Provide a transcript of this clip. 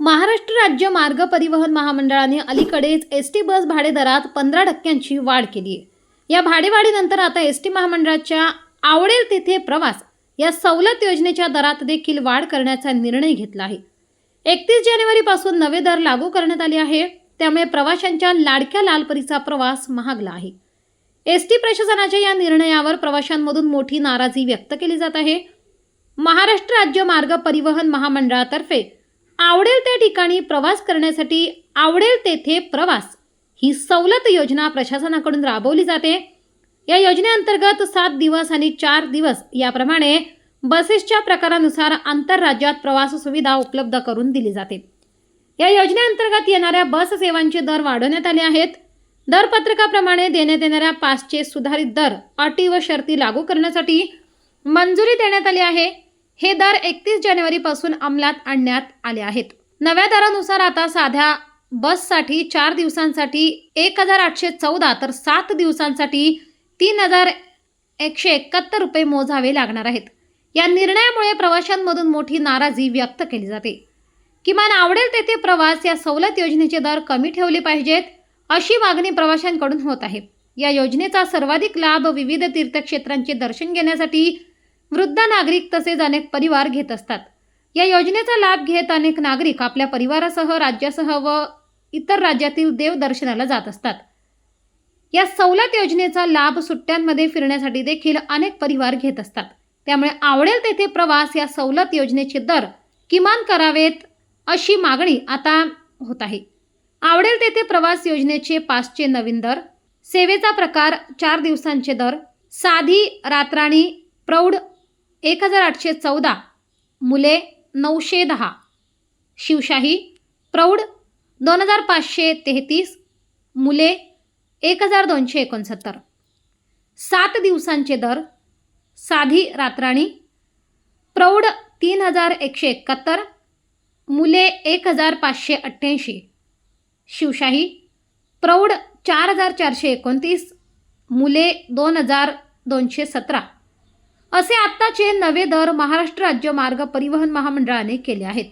महाराष्ट्र राज्य मार्ग परिवहन महामंडळाने अलीकडेच एस टी बस भाडे दरात पंधरा टक्क्यांची वाढ केली आहे. या भाडेवाढीनंतर आता एस टी महामंडळाच्या आवडेल तेथे प्रवास या सवलत योजनेच्या दरात देखील वाढ करण्याचा निर्णय घेतला आहे. एकतीस जानेवारीपासून नवे दर लागू करण्यात आले आहे. त्यामुळे प्रवाशांच्या लाडक्या लालपरीचा प्रवास महागला आहे. एस टी प्रशासनाच्या या निर्णयावर प्रवाशांमधून मोठी नाराजी व्यक्त केली जात आहे. महाराष्ट्र राज्य मार्ग परिवहन महामंडळातर्फे आवडेल त्या ठिकाणी प्रवास करण्यासाठी आवडेल तेथे प्रवास. ही सवलत योजना प्रशासनाकडून राबवली जाते. या योजनेअंतर्गत सात दिवस आणि चार दिवस याप्रमाणे बसेसच्या प्रकारानुसार आंतरराज्यात प्रवास सुविधा उपलब्ध करून दिली जाते. या योजनेअंतर्गत येणाऱ्या बस सेवांचे दर वाढवण्यात आले आहेत. दरपत्रकाप्रमाणे देण्यात येणाऱ्या पासचे सुधारित दर अटी व शर्ती लागू करण्यासाठी मंजुरी देण्यात आली आहे. हे दर एकतीस जानेवारीपासून अंमलात आणण्यात आले आहेत. नव्या दरानुसार आता साध्या बससाठी चार दिवसांसाठी एक हजार आठशे चौदा तर सात दिवसांसाठी तीन हजार एकशे एकाहत्तर रुपये मोजावे लागणार आहेत. या निर्णयामुळे प्रवाशांमधून मोठी नाराजी व्यक्त केली जाते. किमान आवडेल तेथे प्रवास या सवलत योजनेचे दर कमी ठेवले पाहिजेत अशी मागणी प्रवाशांकडून होत आहे. या योजनेचा सर्वाधिक लाभ विविध तीर्थक्षेत्रांचे दर्शन घेण्यासाठी वृद्ध नागरिक तसेच अनेक परिवार घेत असतात. या योजनेचा लाभ घेत अनेक नागरिक आपल्या परिवारासह राज्यासह व इतर राज्यातील देवदर्शनाला जात असतात. या सवलत योजनेचा लाभ सुट्ट्यांमध्ये फिरण्यासाठी देखील अनेक परिवार घेत असतात. त्यामुळे आवडेल तेथे प्रवास या सवलत योजनेचे दर किमान करावेत अशी मागणी आता होत आहे. आवडेल तेथे प्रवास योजनेचे पाचचे नवीन दर सेवेचा प्रकार चार दिवसांचे दर साधी रात्राणी प्रौढ एक हजार आठशे चौदा मुले नऊशे दहा. शिवशाही प्रौढ दोन हजार पाचशे तेहतीस मुले एक हजार दोनशे एकोणसत्तर सात दिवसांचे दर साधी रात्राणी प्रौढ तीन हजार एकशे एकाहत्तर मुले एक हजार पाचशे अठ्ठ्याऐंशी शिवशाही प्रौढ चार हजार चारशे एकोणतीस मुले दोन हजार दोनशे सतरा असे आत्ताचे नवे दर महाराष्ट्र राज्य मार्ग परिवहन महामंडळाने केले आहेत.